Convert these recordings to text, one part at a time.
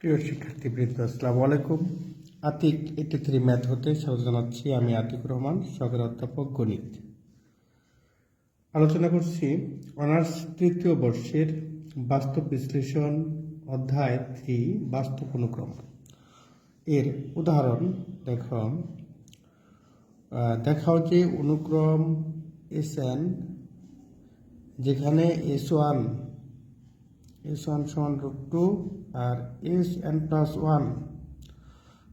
প্রিয় শিক্ষার্থীবৃন্দ আসসালামু আলাইকুম। আতিক এইটি থ্রি ম্যাথ হতে স্বাগত জানাচ্ছি আমি আতিক রহমান, সহকারী অধ্যাপক গণিত। আলোচনা করছি অনার্স তৃতীয় বর্ষের বাস্তব বিশ্লেষণ অধ্যায় থ্রি বাস্তব অনুক্রম। এর উদাহরণ দেখো। দেখাও যে অনুক্রম এস এন যেখানে এস ওয়ান এস ওয়ান সমান রুট টু আর এস এন প্লাস ওয়ান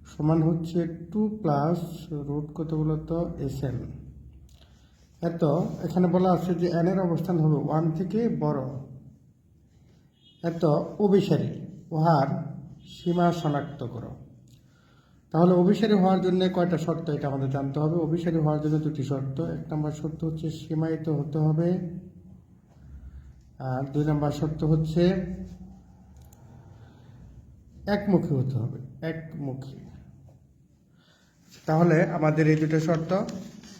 সমান হচ্ছে টু প্লাস রুট কত বলতো এস এন এত, এখানে বলা আছে যে এন এর অবস্থান হবে ওয়ান থেকে বড়। এত, অভিসারী, উহার সীমা শনাক্ত করো। তাহলে অভিসারী হওয়ার জন্য কয়টা শর্ত এটা আমাদের জানতে হবে। অভিসারী হওয়ার জন্য দুটি শর্ত। এক নম্বর শর্ত হচ্ছে সীমায়িত হতে হবে। আর দুই নম্বর শর্ত হচ্ছে একমুখী হতে হবে, একমুখী। তাহলে আমাদের এই দুটো শর্ত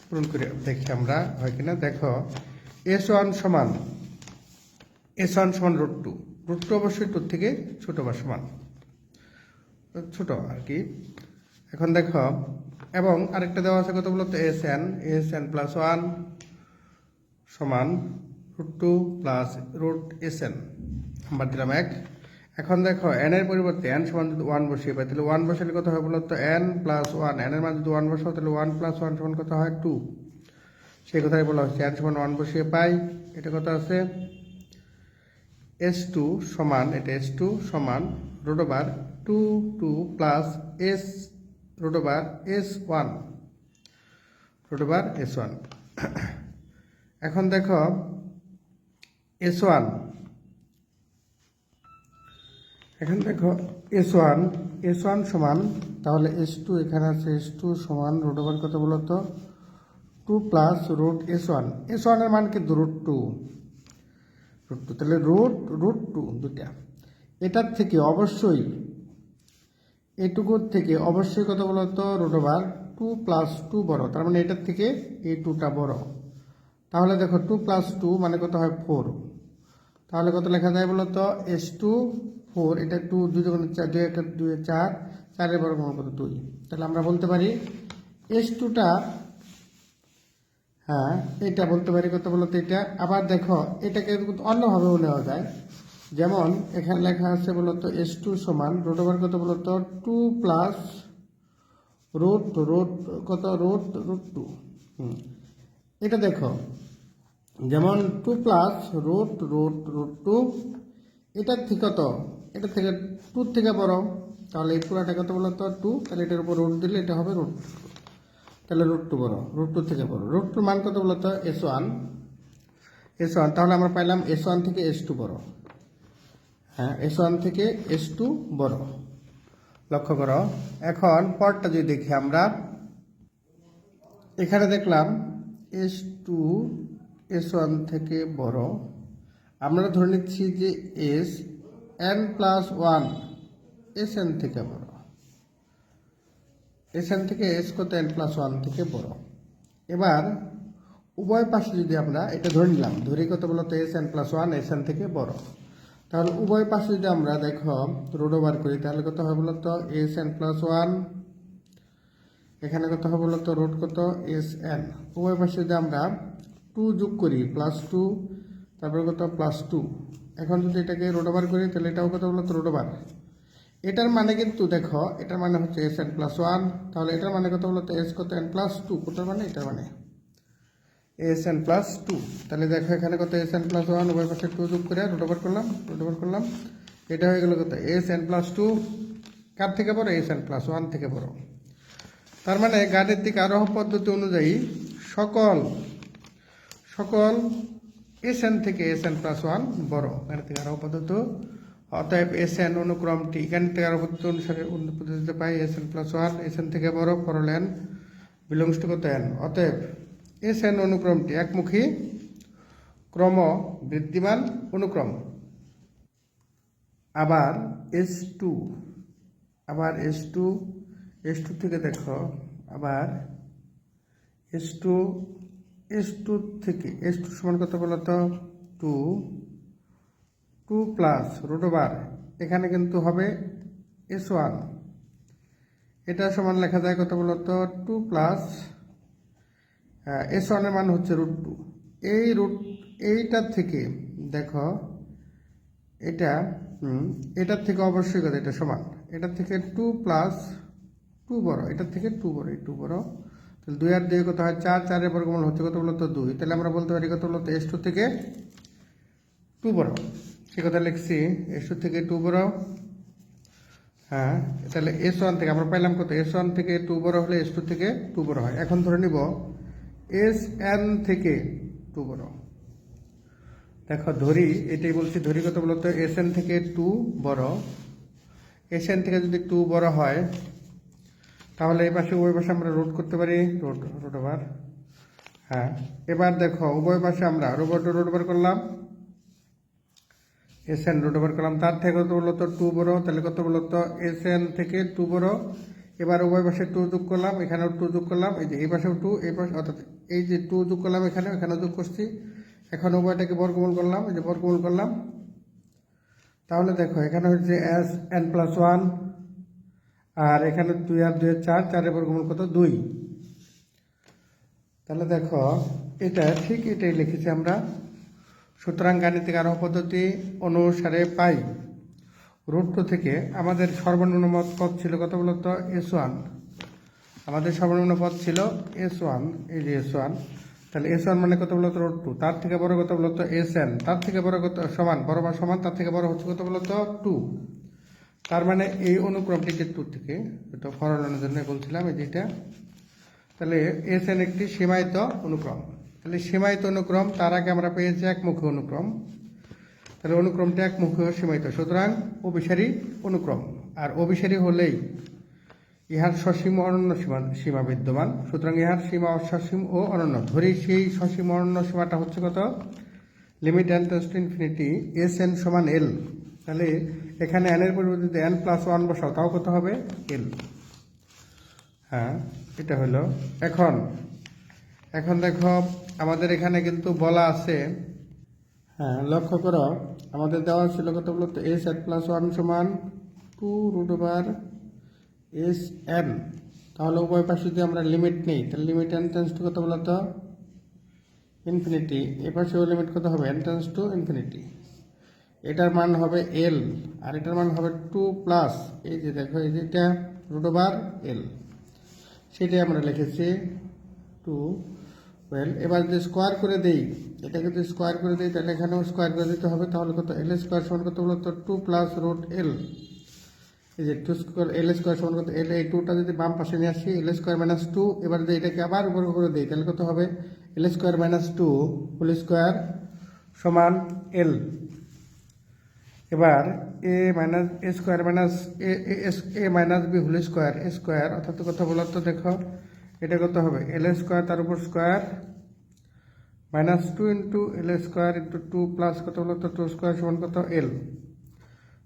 পূরণ করে দেখি আমরা, হয় কিনা? দেখো এস ওয়ান সমান এস ওয়ান সমান রুট টু রুট টু অবশ্যই টুর থেকে ছোট বা সমান। ছোট আর কি। এখন দেখো, এবং আরেকটা দেওয়া আছে কত বলতো S N S N plus one সমান root two plus root S N number দিলাম এক। এখন দেখো এন এর পরিবর্তে এন সমান যদি ওয়ান বসিয়ে পাই, তাহলে ওয়ান বসালে কত হয় বলতো? এন প্লাস ওয়ান এন এর মান যদি ওয়ান বসাও, তাহলে ওয়ান প্লাস ওয়ান সমান কত হয়? টু সেই কথাই বলা হচ্ছে এন সমান ওয়ান বসিয়ে পাই, এটা কত আছে? এস টু সমান, এটা এস টু সমান root over two two plus S root over S one root over S one এখন দেখো এস ওয়ান এখন দেখো এস ওয়ান এস ওয়ান সমান, তাহলে এস টু এখানে আছে এস টু সমান রুট ওভার কত বলতো? Two plus root S one S ওয়ানের মান কিন্তু রুট টু রুট টু তাহলে রুট রুট টু দুটা এটার থেকে অবশ্যই, এটুকুর থেকে অবশ্যই কত বলতো? Root over two plus two বড়। তার মানে এটার থেকে এই টুটা বড়। তাহলে দেখো টু প্লাস টু মানে কত হয়? ফোর তাহলে কত লেখা যায় বলতো এস টু ফোর এটা টু দুই যখন চার, দুই একটা দুই চার, চারের বড় গুণ কত? দুই। তাহলে আমরা বলতে পারি এস টুটা হ্যাঁ এটা বলতে পারি কত বলতো এটা? আবার দেখো এটাকে অন্যভাবেও নেওয়া যায়। যেমন এখানে লেখা আছে বলতো এস টু সমান রোড ওভার কত বলতো টু প্লাস রোড রোড কত? রোড রোড টু হুম। এটা দেখো যেমন two plus root root root two এটার থেকে কত? এটা থেকে টু থেকে বড়। তাহলে এই পুরাটা কত বলো তো? টু তাহলে এটার উপর রুট দিলে এটা হবে রুট তাহলে রুট টু বড়। রুট টু থেকে বড়। রুট টু মান কত বলো তো? এস ওয়ান এস ওয়ান তাহলে আমরা পাইলাম এস ওয়ান থেকে এস টু বড়। হ্যাঁ এস ওয়ান থেকে এস টু বড়। লক্ষ্য করো। এখন পরটা যদি দেখি আমরা, এখানে দেখলাম এস টু এস ওয়ান থেকে বড়, আমরা ধরে নিচ্ছি যে S N plus one S N থেকে বড়। এস এন থেকে এস কত? এন প্লাস ওয়ান থেকে বড়। এবার, উভয় পাশে যদি আমরা এটা ধরে নিলাম, ধরে কত বলতো S N plus one S N থেকে বড়। তাহলে উভয় পাশে যদি আমরা দেখো রোড ওভার করি, তাহলে কত হবে বলতো এস এন প্লাস ওয়ান এখানে কত হবে বলতো রোড কত? এস এন উভয় পাশে যদি আমরা টু যোগ করি প্লাস টু তারপরে কত? প্লাস টু এখন যদি এটাকে রোড ওভার করি, তাহলে এটাও কত বলতো? রোড ওভার এটার মানে কিন্তু দেখো, এটার মানে হচ্ছে এস এন প্লাস ওয়ান তাহলে এটার মানে কত বলতো? এস কত? এন প্লাস টু কোটার মানে? এটার মানে। এস এন প্লাস টু তাহলে দেখো এখানে কত? এস এন প্লাস ওয়ান উভয় পাশে টু যোগ করে রোড ওভার করলাম রোড ওভার করলাম। এটা হয়ে গেলো কত? এস এন প্লাস টু কার থেকে বড়? এস এন প্লাস ওয়ান থেকে বড়। তার মানে গাণিতিক আরোহ পদ্ধতি অনুযায়ী সকল সকল এস এন থেকে এস এন প্লাস ওয়ান বড় গাণিতিক পদ্ধতি। অতএব এস এন অনুক্রমটি গাণিতিক পদ্ধতি অনুসারে পদ্ধতিতে পাই। S N plus one S N থেকে বড় পরল এন বিলংস টু কত এন অতএব এস এন অনুক্রমটি একমুখী ক্রম বৃদ্ধিমান অনুক্রম। আবার এস টু আবার এস টু এস টু থেকে দেখো, আবার এস টু এস টু থেকে, এস টু সমান কত বলতো two two plus root over এখানে কিন্তু হবে এস ওয়ান এটা সমান লেখা যায় কত বলতো টু প্লাস এস ওয়ানের মান হচ্ছে রুট টু এই রুট এইটার থেকে, দেখো, এটা এটার থেকে অবশ্যই কত? এটা সমান। এটার থেকে টু প্লাস টু বড়। এটার থেকে টু বড়, এই টু বড়। তাহলে দুই আর দুই কত হয়? চার চারের বর্গমূল হচ্ছে কত বলতো? দুই। তাহলে আমরা বলতে পারি কত বলতো? এস টু থেকে টু বড়। সে কথা লিখছি। এস টু থেকে টু বড়। হ্যাঁ তাহলে এস ওয়ান থেকে আমরা পাইলাম কত? এস ওয়ান থেকে টু বড় হলে এস টু থেকে টু বড় হয়। এখন ধরে নিব, এস এন থেকে টু বড়। দেখো, ধরি, এটাই বলছি, ধরি কত বলতো? এস এন থেকে টু বড়। এস এন থেকে যদি টু বড় হয় তাহলে এই পাশে উভয় পাশে আমরা রোড করতে পারি রোড রোড ওভার হ্যাঁ এবার দেখো, উভয় পাশে আমরা রোবট রোড ওভার করলাম। এস এন রোড ওভার করলাম। তার থেকে কত বলতো? টু বড়। তাহলে কত বলতো? এস এন থেকে টু বড়। এবার উভয় পাশে টু যোগ করলাম, এখানেও টু যোগ করলাম। এই যে এই পাশেও টু এই পাশে অর্থাৎ এই যে টু যোগ করলাম এখানে এখানেও যোগ করছি। এখন উভয়টাকে বর্গমূল করলাম, এই যে বর্গমূল করলাম। তাহলে দেখো, এখানে হচ্ছে এস এন প্লাস ওয়ান আর এখানে দুই আর দুই চার চারের বর্গমূল কত? দুই। তাহলে দেখো, এটা ঠিক এটাই লিখেছি আমরা। সুতরাং গাণিতিক আরোহ পদ্ধতি অনুসারে পাই। রুট টু থেকে আমাদের সর্বনিম্ন পদ ছিল কত বলতো এস ওয়ান আমাদের সর্বনিম্ন পদ ছিল এস ওয়ান এই যে এস ওয়ান তাহলে এস ওয়ান মানে কত বলতো রুট টু। তার থেকে বড় কত বলতো এস এন তার থেকে বড় কত? সমান, বড় বা সমান, তার থেকে বড় হচ্ছে কত বলতো টু তার মানে এই অনুক্রমটি যে টু থেকে এটা ফরনের জন্য বলছিলাম, এই যেটা তাহলে এস এন একটি সীমায়িত অনুক্রম। তাহলে সীমায়িত অনুক্রম, তার আগে আমরা পেয়েছি একমুখী অনুক্রম। তাহলে অনুক্রমটা একমুখী সীমায়িত। সুতরাং অভিসারী অনুক্রম। আর অভিসারী হলেই ইহার সসীম অনন্য সীমা সীমা বিদ্যমান। সুতরাং ইহার সীমা অসীম ও অনন্য। ধরি সেই সসীম অনন্য সীমাটা হচ্ছে কত? Limit N to infinity S N সমান এল তাহলে এখানে এন এর পরিবর্তে এন প্লাস ওয়ান বসাও, তাও কত হবে? এল হ্যাঁ এটা হলো। এখন এখন দেখো, আমাদের এখানে কিন্তু বলা আছে হ্যাঁ লক্ষ্য করো, আমাদের দেওয়া ছিল কত বলতো এস এন প্লাস ওয়ান সমান two root over S N তাহলে উভয় পাশে যদি আমরা লিমিট নেই, তাহলে লিমিট এন টেন্স টু কত বলতো? ইনফিনিটি এ পাশেও লিমিট কত হবে? এন টেন্স টু ইনফিনিটি এটার মান হবে এল আর এটার মান হবে টু প্লাস এই যে দেখো, এই যে এটা রুট ওভার এল সেটাই আমরা লিখেছি টু ওয়েল এবার যদি স্কোয়ার করে দেই, এটাকে যদি স্কোয়ার করে দিই, তাহলে এখানেও স্কোয়ার করে দিতে হবে, তাহলে কত? এল স্কোয়ার সমান কত বলতো টু প্লাস রুট এল এই যে টু স্কোয়ার এল স্কোয়ার সমান কত? এল এই টুটা যদি বাম পাশে নিয়ে আসি এল স্কোয়ার মাইনাস টু এবার যদি এটাকে আবার উপর করে দিই, তাহলে কত হবে? L square minus two whole square সমান এল এবার A minus A square minus A A minus B whole square A square অর্থাৎ কথা বলার তো দেখো, এটা কত হবে? এল স্কোয়ার তার উপর square minus two into L square into two plus কত বলো তো টু স্কোয়ার সমান কত? এল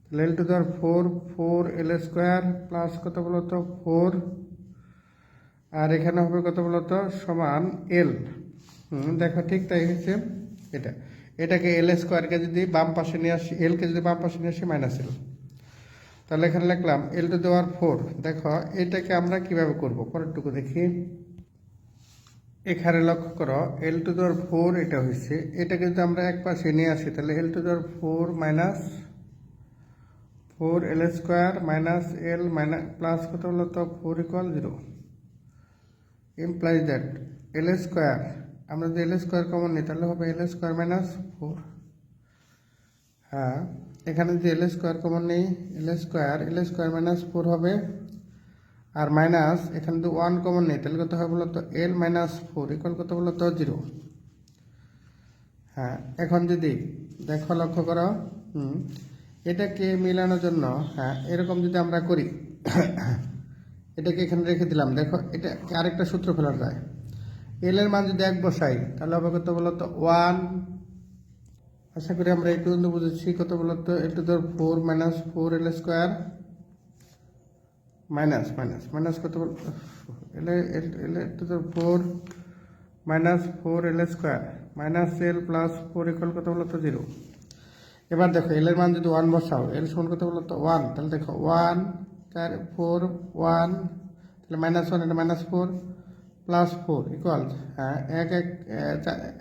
তাহলে এল টু ধর four four L square plus কত বলো তো? ফোর আর এখানে হবে কত বলো তো? সমান এল দেখো ঠিক তাই হচ্ছে এটা। এটাকে এল স্কোয়ারকে যদি বাম পাশে নিয়ে আসি এলকে যদি বাম পাশে নিয়ে আসি মাইনাস এল তাহলে এখানে লিখলাম এল টু দেওয়ার ফোর দেখো, এটাকে আমরা কীভাবে করব? পরেরটুকু দেখি। এখানে লক্ষ্য করো এল টু দেওয়ার ফোর এটা হয়েছে। এটাকে যদি আমরা এক পাশে নিয়ে আসি, তাহলে এল টু দেওয়ার four minus four L square minus L minus plus কত হলো তো? Four equal zero implies that L square আমরা যদি এল স্কোয়ার কমন নিই, তাহলে হবে এল স্কোয়ার মাইনাস ফোর হ্যাঁ এখানে যদি এল স্কোয়ার কমন নেই L square L square minus four হবে। আর মাইনাস এখানে যদি ওয়ান কমন নেই, তাহলে কত হবে বলতো এল মাইনাস ফোর ইকুয়াল কত বলতো জিরো হ্যাঁ এখন যদি দেখো, লক্ষ্য করো, হুম, এটাকে মেলানোর জন্য হ্যাঁ এরকম যদি আমরা করি, এটাকে এখানে রেখে দিলাম। দেখো, এটা আরেকটা সূত্র ফেলা যায়। এল এর মান যদি এক বসাই, তাহলে হবে কত বলতো? ওয়ান আশা করি আমরা এই পর্যন্ত বুঝেছি কত বলতো? টু ধর four minus four L square minus minus minus কত বল এল এল টু ধর four minus four L square minus L plus four equal কত বলতো? জিরো এবার দেখো এল এর মান যদি ওয়ান বসাও এল সমান কত বলতো? ওয়ান তাহলে দেখো ওয়ান চার ফোর ওয়ান তাহলে মাইনাস ওয়ান এটা minus four plus four equal হ্যাঁ এক এক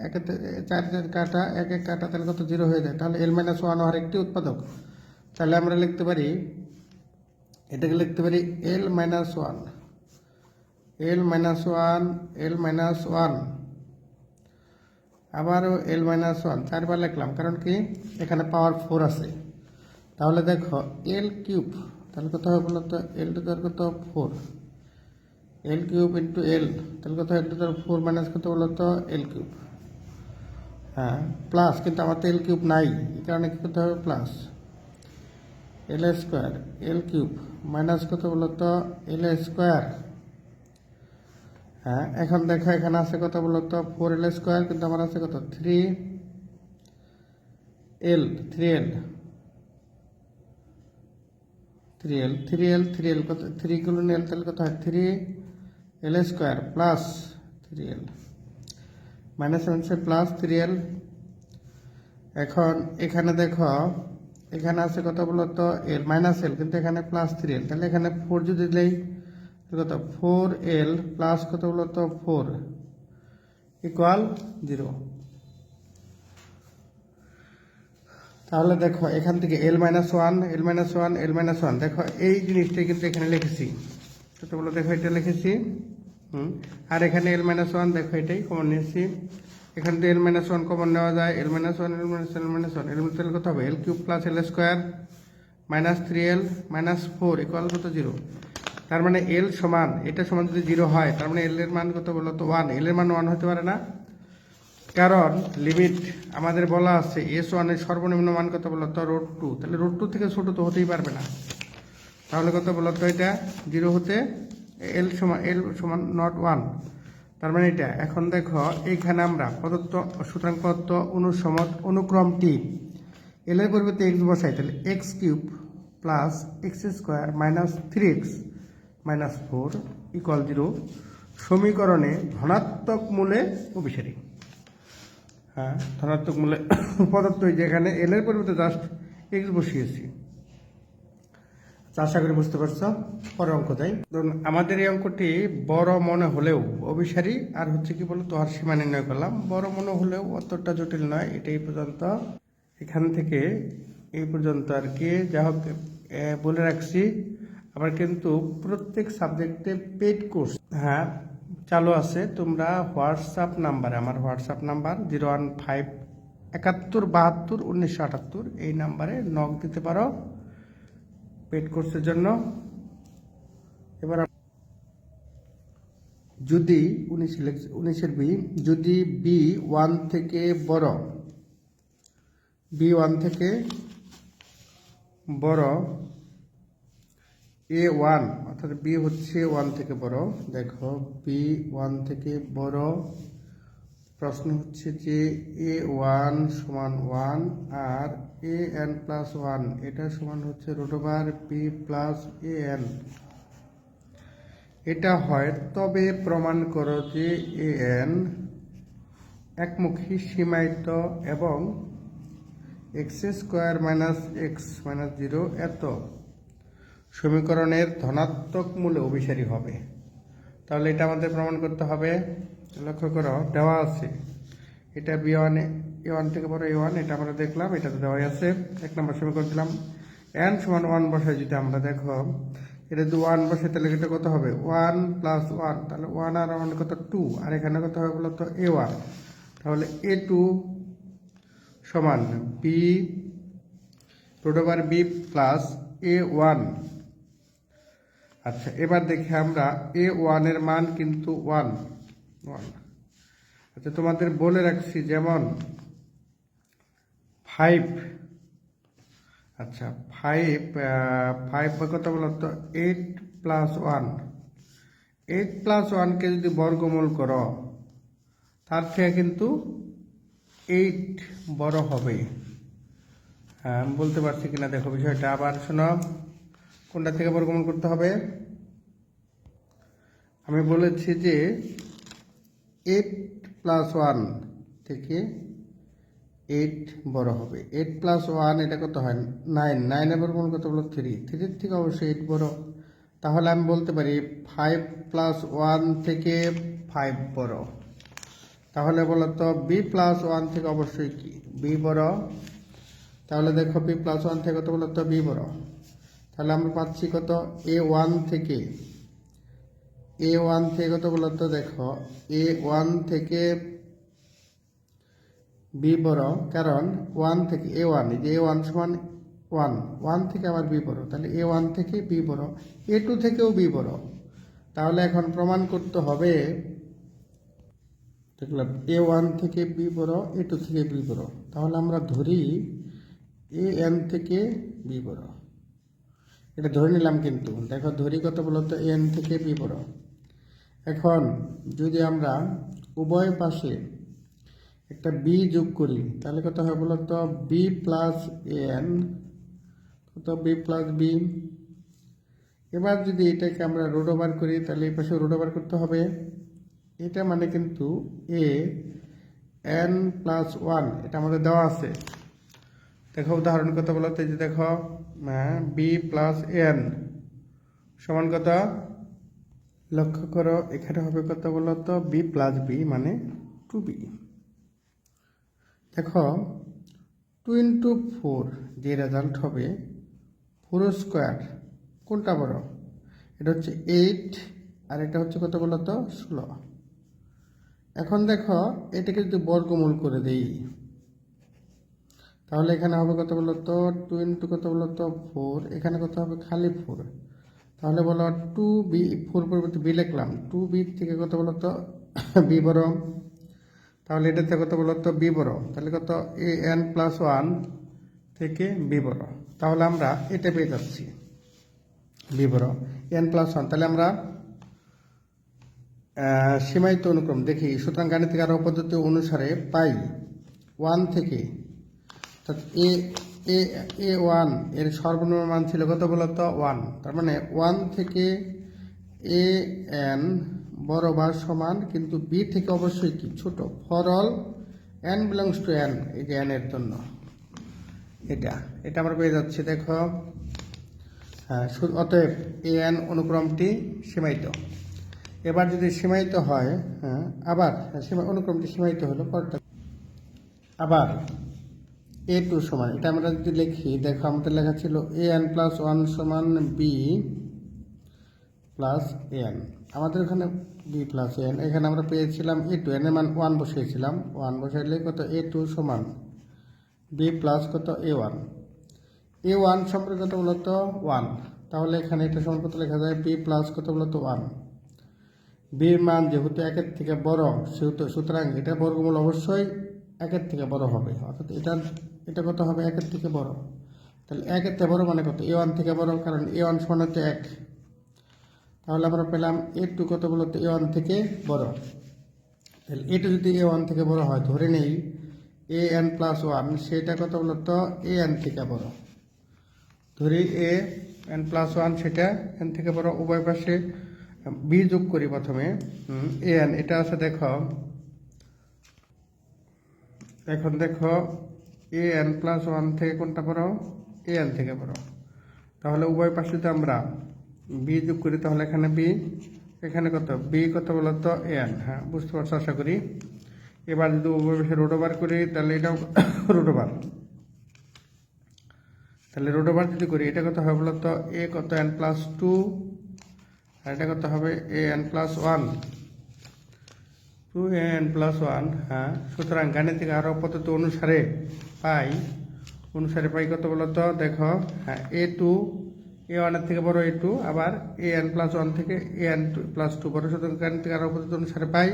এক চার চার কাটা, এক এক কাটা তাহলে কত জিরো হয়ে যায়? তাহলে এল মাইনাস ওয়ান হওয়ার একটি উৎপাদক। তাহলে আমরা লিখতে পারি, এটাকে লিখতে পারি L minus one L minus one L minus one আবারও এল মাইনাস ওয়ান চারবার লিখলাম, কারণ কি? এখানে পাওয়ার ফোর আছে। তাহলে দেখো এল কিউব তাহলে কত হবে বলো তো এল টু কত? Four L cube into L তাহলে কত এল টু দেওয়ার ফোর মাইনাস কত বলো তো? এল কিউব হ্যাঁ প্লাস কিন্তু আমার তো এল কিউব নাই, এই কারণে কী করতে হবে? Plus L square L cube minus কত বলো তো? এল স্কোয়ার হ্যাঁ এখন দেখো, এখানে আছে কত বলো তো? ফোর এল স্কোয়ার কিন্তু আমার আছে কত? Three L three L three L three L three L কত? থ্রি গুলো এল তাহলে কত হয়? Three L square plus three L minus হচ্ছে প্লাস থ্রি এল এখন এখানে দেখো, এখানে আছে কত বলো তো? এল মাইনাস এল কিন্তু এখানে প্লাস থ্রি এল তাহলে এখানে ফোর যদি তাহলে কত? ফোর এল প্লাস কত বলো তো? ফোর ইকুয়াল জিরো তাহলে দেখো, এখান থেকে L minus one L minus one L minus one দেখো, এই জিনিসটাই কিন্তু এখানে লিখেছি। কত বলো দেখো এটা লিখেছি। হুম। আর এখানে এল মাইনাস ওয়ান দেখো এটাই কমন নিয়েছি। এখান থেকে এল মাইনাস ওয়ান কমন নেওয়া যায়। L minus one L minus L minus ওয়ানের মধ্যে তাহলে কত হবে। L cube plus L square minus three L minus four equal কত? জিরো তার মানে এল সমান, এটা সমান যদি জিরো হয়, তার মানে এল এর মান কত বলো তো? ওয়ান এল এর মান ওয়ান হতে পারে না। কারণ লিমিট আমাদের বলা আছে এস ওয়ানের সর্বনিম্ন মান কত বলো তো? রোড টু তাহলে রোড টু থেকে ছোট তো হতেই পারবে না। তাহলে কত বলো তো এটা জিরো হতে এল সমান এল সমান নট ওয়ান তার মানে এটা, এখন দেখো এইখানে আমরা প্রদত্ত সুতরাং প্রদত্ত অনুসমত অনুক্রমটি এল এর পরিবর্তে এক্স বসাই, তাহলে X cube plus X square minus three X minus four equal zero সমীকরণে ধনাত্মক মূলে অভিসারী। হ্যাঁ ধনাত্মক মূলে পদার্থ যেখানে এল এর পরিবর্তে জাস্ট এক্স বসিয়েছি। আশা করি বুঝতে পারছ। পরের অঙ্ক তাই ধরুন, আমাদের এই অঙ্কটি বড় মনে হলেও অভিসারী, আর হচ্ছে কি বলতো, আর সীমা নির্ণয় করলাম। বড় মনে হলেও অতটা জটিল নয়, এটা এই পর্যন্ত। এখান থেকে এই পর্যন্ত আর কি। যা হোক বলে রাখছি। আবার কিন্তু প্রত্যেক সাবজেক্টে পেড কোর্স। হ্যাঁ চালু আছে। তোমরা হোয়াটসঅ্যাপ নাম্বারে, আমার WhatsApp number, zero one five একাত্তর বাহাত্তর উনিশশো আটাত্তর, এই নাম্বারে নক দিতে পারো। পেড কোর্সের জন্য। এবার যদি উনিশ উনিশের বি, যদি বি ওয়ান থেকে বড়, বি ওয়ান থেকে বড়, এ ওয়ান, অর্থাৎ বি হচ্ছে ওয়ান থেকে বড়। দেখো, বি ওয়ান থেকে বড়। প্রশ্ন হচ্ছে যে এ ওয়ান সমান ওয়ান আর এ এন প্লাস ওয়ান এটা সমান হচ্ছে root B plus A N এটা হয় তবে প্রমাণ করো যে এ এন একমুখী সীমায়িত এবং X square minus X minus zero এত। সমীকরণের ধনাত্মক মূলে অভিসারী হবে। তাহলে এটা আমাদের প্রমাণ করতে হবে। লক্ষ্য করো, দেওয়া আছে। এটা বি ওয়ান এ ওয়ান থেকে বড় এ ওয়ান এটা আমরা দেখলাম এটা তো দেওয়াই আছে। এক নম্বর সমীকরণ দিলাম। এন সমান ওয়ান বসায় যদি আমরা দেখো, এটা যদি ওয়ান বসে তাহলে এটা কত হবে? ওয়ান প্লাস ওয়ান তাহলে ওয়ান আর ওয়ান কত? টু আর এখানে কত হবে বলো তো? এ ওয়ান তাহলে এ টু সমান B root over B plus A one আচ্ছা এবার দেখি আমরা এ ওয়ানের মান কিন্তু ওয়ান ওয়ান আচ্ছা তোমাদের বলে রাখছি, যেমন ফাইভ আচ্ছা ফাইভ ফাইভ কত বলতো eight plus one eight plus ওয়ানকে যদি বর্গমূল করো, তার থেকে কিন্তু এইট বড় হবে। হ্যাঁ আমি বলতে পারছি কিনা দেখো বিষয়টা। আবার শোনো, কোনটা থেকে বর্গমূল করতে হবে? আমি বলেছি যে এইট প্লাস ওয়ান থেকে এইট বড় হবে। এইট প্লাস ওয়ান এটা কত হয়? নাইন নাইনের বর্গমূল কত বলো থ্রি থ্রির থেকে অবশ্যই এইট বড়। তাহলে আমি বলতে পারি ফাইভ প্লাস ওয়ান থেকে ফাইভ বড়। তাহলে বলতো বি প্লাস ওয়ান থেকে অবশ্যই কি? বি বড়। তাহলে দেখো বি প্লাস ওয়ান থেকে কত বলতো? বি বড়। তাহলে আমরা পাচ্ছি কত? এ ওয়ান থেকে। এ ওয়ান থেকে কত বলতো? দেখো এ ওয়ান থেকে বি বড় কারণ ওয়ান থেকে এ ওয়ান যে এ ওয়ান সমান ওয়ান ওয়ান থেকে আবার বি বড় তাহলে এ ওয়ান থেকে বি বড় এ টু থেকেও বি বড় তাহলে এখন প্রমাণ করতে হবে, দেখলাম এ ওয়ান থেকে বি বড় এ টু থেকে বি বড় তাহলে আমরা ধরি এ এন থেকে বি বড় এটা ধরে নিলাম কিন্তু, দেখো ধরি কত বলতো এন থেকে বি বড় এখন যদি আমরা উভয় পাশে একটা বি যোগ করি, তাহলে কত হয় বলতো? বি প্লাস এন কত বি প্লাস বি এবার যদি এটাকে আমরা রোড ওভার করি, তাহলে এই পাশে রোড ওভার করতে হবে। এটা মানে কিন্তু এ এন প্লাস ওয়ান এটা আমাদের দেওয়া আছে। দেখো উদাহরণ কত বলতো? যে দেখো বি প্লাস এন সমান কত? লক্ষ্য করো, এখানে হবে কত বলতো? বি প্লাস বি মানে টু বি দেখো টু ইন্টু ফোর যে রেজাল্ট হবে ফোর স্কোয়ার কোনটা বড়? এটা হচ্ছে এইট আর এটা হচ্ছে কত বলতো ষোলো। এখন দেখো, এটাকে যদি বর্গমূল করে দেই, তাহলে এখানে হবে কত বলতো টু ইন্টু কত বলতো ফোর এখানে কত হবে? খালি ফোর তাহলে বলো টু বি ফোর পরিবর্তে বি লিখলাম। টু বি থেকে কত বলতো বি বড় তাহলে এটাতে কত বলতো? বি বড়। তাহলে কত? এ এন প্লাস ওয়ান থেকে বি বড়। তাহলে আমরা এটা পেয়ে যাচ্ছি। বি বড়। এন প্লাস ওয়ান তাহলে আমরা সীমায়িত অনুক্রম দেখি। সুতরাং গাণিতিক আরও পদ্ধতি অনুসারে পাই ওয়ান থেকে। এ এ এ ওয়ানের সর্বনিম্ন মান ছিল কত বলতো? ওয়ান তার মানে ওয়ান থেকে এ এন বড় বা সমান, কিন্তু বি থেকে অবশ্যই কি? ছোট। For all N belongs to N এই যে এন এর জন্য। এটা এটা আমরা পেয়ে যাচ্ছি, দেখো। হ্যাঁ অতএব এ এন অনুক্রমটি সীমায়িত। এবার যদি সীমায়িত হয় হ্যাঁ আবার সীমা, অনুক্রমটি সীমায়িত হলো, পরটা। আবার এ টু সমান, এটা আমরা যদি লিখি, দেখো, আমাদের লেখা ছিল এ এন প্লাস ওয়ান সমান বি প্লাস এন আমাদের এখানে বি প্লাস এন এখানে আমরা পেয়েছিলাম এ টু এন এর মান ওয়ান বসিয়েছিলাম। ওয়ান বসাইলে কত? এ টু সমান বি প্লাস কত? এ ওয়ান এ ওয়ান সম্পর্কে কত বলতো? ওয়ান তাহলে এখানে এটা কত লেখা যায় বি প্লাস কত বলতো? ওয়ান বির মান যেহেতু একের থেকে বড়, সেহেতু সুতরাং এটা বর্গমূল অবশ্যই একের থেকে বড় হবে। অর্থাৎ এটা এটা কত হবে? একের থেকে বড়। তাহলে একের থেকে বড় মানে কত? এ ওয়ান থেকে বড়, কারণ এ ওয়ান সমান হচ্ছে এক। তাহলে আমরা পেলাম এ টু কত বলতো এ ওয়ান থেকে বড়। তাহলে এটা যদি এ ওয়ান থেকে বড় হয়, ধরে নেই এ এন প্লাস ওয়ান সেটা কত বলতো এ এন থেকে বড়। ধরি এ এন প্লাস ওয়ান সেটা এন থেকে বড়, উভয় পাশে বি যোগ করি প্রথমে এ এন এটা আছে দেখো, এখন দেখো এ এন প্লাস ওয়ান থেকে কোনটা বড়? এ এন থেকে বড়। তাহলে উভয় পাশে যদি আমরা বি যোগ করি তাহলে এখানে বি এখানে কত? বি কত বলতো এন হ্যাঁ বুঝতে পারছ আশা করি? এবার যদি পাশে রোড ওভার করি, তাহলে এটাও রোড ওভার তাহলে রোড ওভার যদি করি, এটা কত হবে বলতো এ কত এন প্লাস টু আর এটা কত হবে? A N plus one two A N plus one হ্যাঁ সুতরাং গাণিতিক আরও পদ্ধতি অনুসারে পাই। অনুসারে পাই কত বলতো দেখো হ্যাঁ এ টু এ ওয়ানের থেকে বড় এ টু আবার এ এন প্লাস ওয়ান থেকে এ এন প্লাস টু বড়। সুতরাং গাণিতিক আরও অনুসারে পাই।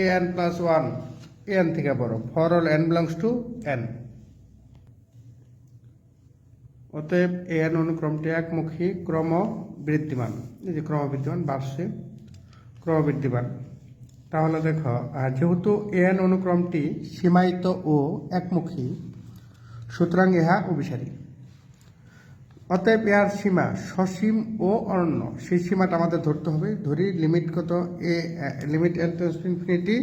A N plus one A N থেকে বড়। For all N belongs to N অতএব এ এন অনুক্রমটি একমুখী ক্রম বৃদ্ধিমান এই যে ক্রম বৃদ্ধিমান বাড়ছে ক্রম বৃদ্ধিমান তাহলে দেখো যেহেতু এন অনুক্রমটি সীমায়িত ও একমুখী, সুতরাং ইহা অভিসারী। অতএব ইহার সীমা সসীম ও অনন্য। সেই সীমাটা আমাদের ধরতে হবে। ধরি লিমিট কত? A limit N tends infinity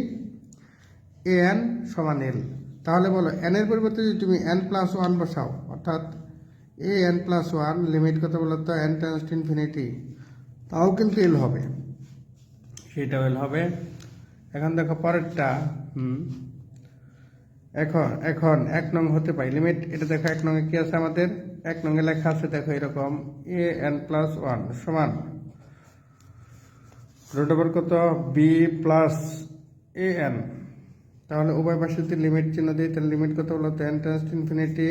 A N সমান এল তাহলে বলো এন এর পরিবর্তে যদি তুমি এন প্লাস ওয়ান বসাও, অর্থাৎ A N plus one limit কত বলতো এন টেন্স ইনফিনিটি তাও কিন্তু এল হবে। সেটাও এল হবে। এখন দেখো পরেরটা, হুম। এখন এখন এক নং হতে পাই লিমিট এটা দেখো এক নঙ্গে কি আছে আমাদের? এক নঙ্গে লেখা আছে, দেখো এরকম এ এন প্লাস ওয়ান সমান। রুট ওভার কত? বি প্লাস এ এন তাহলে উভয় পাশে যদি লিমিট চিহ্ন দিই, তাহলে লিমিট কত বলতো? এন টেন্স টু ইনফিনিটি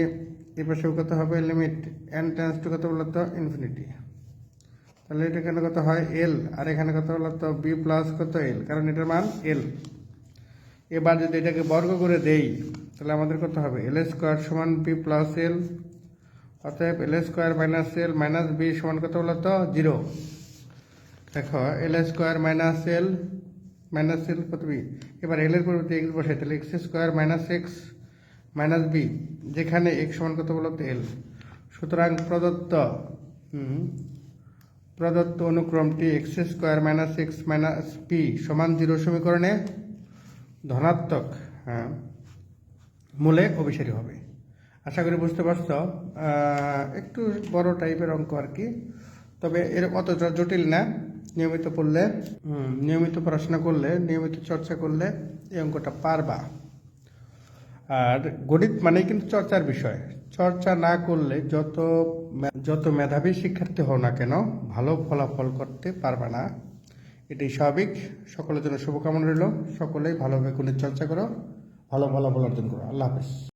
এই পাশেও কত হবে? লিমিট এন টেন্স টু কত বলতো? ইনফিনিটি তাহলে এটা এখানে কত হয়? এল আর এখানে কত বলতো? বি প্লাস কত এল কারণ এটার মান এল এবার যদি এটাকে বর্গ করে দেই, তাহলে আমাদের কত হবে? এল স্কোয়ার সমান বি প্লাস এল অতএব L square minus L minus B সমান কত বলতো জিরো দেখো L square minus L minus L কত বি এবার এল এর পরিবর্তে এক্স বসে তাহলে X square minus X minus B যেখানে এক্স সমান কত বলতো? এল সুতরাং প্রদত্ত প্রদত্ত অনুক্রমটি X square minus X minus P সমান জিরো সমীকরণে ধনাত্মক হ্যাঁ, মূলে অভিসারী হবে। আশা করি বুঝতে পারছ। একটু বড় টাইপের অঙ্ক আর কি। তবে এর অত জ- জটিল না। নিয়মিত পড়লে নিয়মিত পড়াশোনা করলে, নিয়মিত চর্চা করলে এই অঙ্কটা পারবা। আর গণিত মানেই কিন্তু চর্চার বিষয়। চর্চা না করলে যত যত মেধাবী শিক্ষার্থী হও না কেন, ভালো ফলাফল করতে পারবে না। এটাই স্বাভাবিক। সকলের জন্য শুভকামনা রইল। সকলেই ভালোভাবে গণিত চর্চা করো। ভালো ফলাফল অর্জন করো। আল্লাহ হাফেজ।